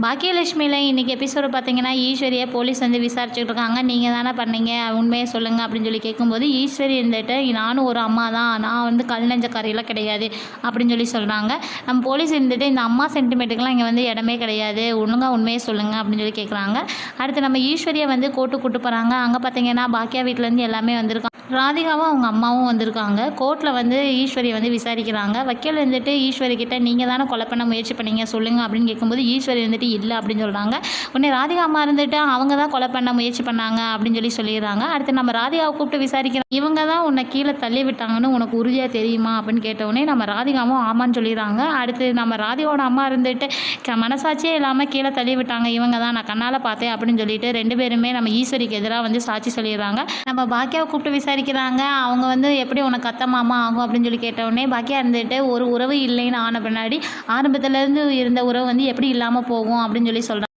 பாக்கியலட்சுமியில் இன்றைக்கி எபிசோடு பார்த்தீங்கன்னா ஈஸ்வரியை போலீஸ் வந்து விசாரிச்சுட்டு இருக்காங்க. நீங்கள் தானே பண்ணீங்க? உண்மையை சொல்லுங்கள் அப்படின்னு சொல்லி கேட்கும்போது ஈஸ்வரி இருந்துட்டு நானும் ஒரு அம்மா தான். நான் வந்து கல் நெஞ்சக்காரியெல்லாம் கிடையாது. அப்படின்னு சொல்லி சொல்கிறாங்க நம்ம போலீஸ் இருந்துட்டு இந்த அம்மா சென்டிமெண்ட்டுக்கெலாம் இங்கே வந்து இடமே கிடையாது. ஒழுங்காக உண்மையை சொல்லுங்கள் அப்படின்னு சொல்லி கேட்குறாங்க அடுத்து நம்ம ஈஸ்வரியை வந்து கோர்ட்டு கூட்டு போகிறாங்க அங்கே பார்த்தீங்கன்னா பாக்கியா வீட்டிலேருந்து எல்லாமே வந்திருக்காங்க. ராதிகாவும் அவங்க அம்மாவும் வந்திருக்காங்க. கோர்ட்டில் வந்து ஈஸ்வரியை வந்து விசாரிக்கிறாங்க. வக்கீல் வந்துட்டு ஈஸ்வரி கிட்டே நீங்கள் தானே கொலை பண்ண முயற்சி பண்ணீங்க. சொல்லுங்கள் அப்படின்னு கேட்கும்போது ஈஸ்வரி வந்துட்டு இல்லை அப்படின்னு சொல்கிறாங்க உடனே ராதிகா அம்மா இருந்துட்டு அவங்க தான் கொலை பண்ண முயற்சி பண்ணாங்க அப்படின்னு சொல்லி சொல்லிடுறாங்க. அடுத்து நம்ம ராதிகாவை கூப்பிட்டு விசாரிக்கிறோம். இவங்க தான் உன்னை கீழே தள்ளி விட்டாங்கன்னு உனக்கு உறுதியாக தெரியுமா அப்படின்னு கேட்டவுடனே நம்ம ராதிகாவும் ஆமான்னு சொல்லிடுறாங்க. அடுத்து நம்ம ராதிகாவோட அம்மா இருந்துட்டு மனசாட்சியே இல்லாமல் கீழே தள்ளி விட்டாங்க இவங்க தான். நான் கண்ணால் பார்த்தேன் அப்படின்னு சொல்லிட்டு ரெண்டு பேருமே நம்ம ஈஸ்வரிக்கு எதிராக வந்து சாட்சி சொல்லிடுறாங்க. நம்ம பாக்கியாவை கூப்பிட்டு விசாரிக்கிறாங்க. அவங்க வந்து எப்படி உனக்கு அத்தை மாமா ஆகும் அப்படின்னு சொல்லி கேட்டவுடனே பாக்கியா இருந்துட்டு ஒரு உறவு இல்லைன்னு ஆன பின்னாடி ஆரம்பத்துலேருந்து இருந்த உறவு வந்து எப்படி இல்லாமல் போகும்? அப்படின்னு சொல்லி சொல்கிறாங்க